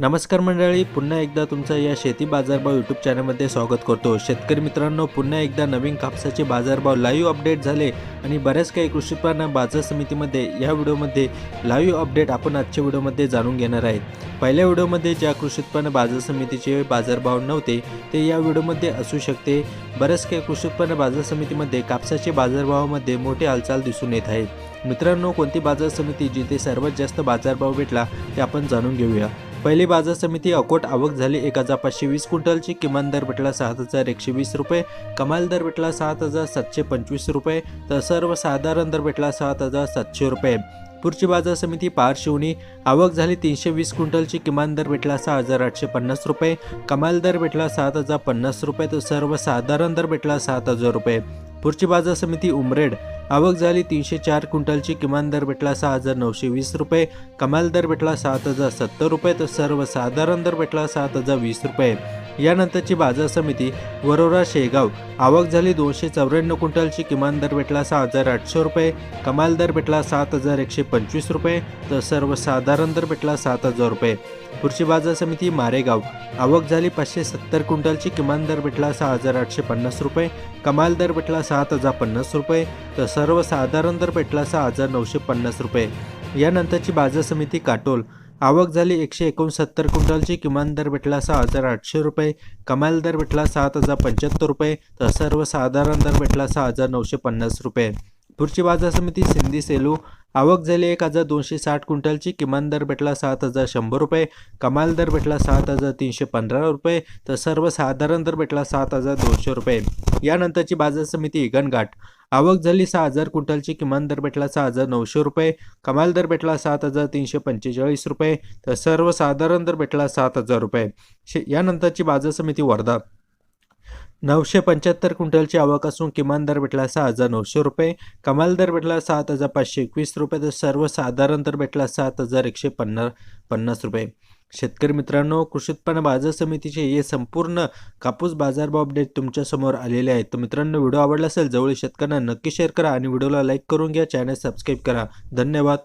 नमस्कार मंडळी पुन्हा एकदा तुमचं या शेती बाजारभाव यूट्यूब चॅनलमध्ये स्वागत करतो. शेतकरी मित्रांनो पुन्हा एकदा नवीन कापसाचे बाजारभाव लाईव्ह अपडेट झाले आणि बऱ्याच काही कृषी उत्पन्न बाजार समितीमध्ये या व्हिडिओमध्ये लाईव्ह अपडेट आपण आजच्या व्हिडिओमध्ये जाणून घेणार आहेत. पहिल्या व्हिडिओमध्ये ज्या कृषी उत्पन्न बाजार समितीचे बाजारभाव नव्हते ते या व्हिडिओमध्ये असू शकते. बऱ्याच काही कृषी उत्पन्न बाजार समितीमध्ये कापसाचे बाजारभावामध्ये मोठी हालचाल दिसून येत आहेत. मित्रांनो कोणती बाजार समिती जिथे सर्वात जास्त बाजारभाव भेटला ते आपण जाणून घेऊया. पहिली बाजार समिती अकोट आवक झाली. एक हजार पाचशे वीस क्विंटलची किमान दर भेटला सात हजार एकशे वीस रुपये. कमाल दर भेटला सात हजार सातशे पंचवीस रुपये. तर सर्वसाधारण दर भेटला सात हजार सातशे रुपये. पुढची बाजार समिती पार शिवणी. आवक झाली तीनशे वीस क्विंटलची. किमान दर भेटला सहा हजार आठशे पन्नास रुपये. कमाल दर भेटला सात हजार पन्नास रुपये. तर सर्वसाधारण दर भेटला सात हजार रुपये. पुढची बाजार समिती उमरेड. आवक झाली तीनशे चार क्विंटलची किमान दर भेटला सहा हजार नऊशे वीस रुपये. कमाल दर भेटला सात हजार सत्तर रुपये. तर सर्वसाधारण दर भेटला सात हजार वीस रुपये. यानंतरची बाजार समिती वरोरा शेगाव. आवक झाली दोनशे चौऱ्याण्णव क्विंटलची. किमान दर भेटला सहा हजार आठशे रुपये. कमाल दर भेटला सात हजार एकशे पंचवीस रुपये. तर सर्वसाधारण दर भेटला सात हजार रुपये. पुढची बाजार समिती मारेगाव. आवक झाली पाचशे सत्तर क्विंटलची. किमान दर भेटला सहा हजार आठशे पन्नास रुपये. कमाल दर भेटला सात हजार पन्नास रुपये. तर सर्वसाधारण दर भेटला सहा हजार नऊशे पन्नास रुपये. यानंतरची बाजार समिती काटोल. आवक झाली एकशे एकोणसत्तर क्विंटलची. किमान दर भेटला सहा हजार आठशे रुपये. कमाल दर भेटला सात हजार पंच्याहत्तर रुपये. तर सर्वसाधारण दर भेटला सहा हजार नऊशे पन्नास रुपये. पुढची बाजार समिती सिंधी सेलू. आवक झाली एक हजार दोनशे साठ क्विंटलची. किमान दर भेटला सात हजार शंभर रुपये. कमाल दर भेटला सात हजार तीनशे पंधरा रुपये. तर सर्वसाधारण दर भेटला सात हजार दोनशे रुपये. यानंतरची बाजार समिती इगनघाट आवक झाली सहा हजार क्विंटलची किमान दर भेटला सहा हजार नऊशे रुपये कमाल दर भेटला सात हजार तीनशे पंचेचाळीस रुपये तर सर्वसाधारण दर भेटला सात हजार रुपये. शे यानंतरची बाजार समिती वर्धा. नऊशे पंच्याहत्तर क्विंटलची आवक असून किमान दर भेटला सहा हजार नऊशे रुपये. कमाल दर भेटला सात हजार पाचशे एकवीस रुपये. तर सर्वसाधारण दर भेटला सात हजार एकशे पन्नास पन्नास रुपये. शेतकरी मित्रांनो कृषी उत्पन्न बाजार समितीचे हे संपूर्ण कापूस बाजारभाव अपडेट तुमच्यासमोर आलेले आहेत. तर मित्रांनो व्हिडिओ आवडला असेल जवळ शेतकऱ्यांना नक्की शेअर करा आणि व्हिडिओला लाईक करून घ्या. चॅनल सबस्क्राईब करा. धन्यवाद.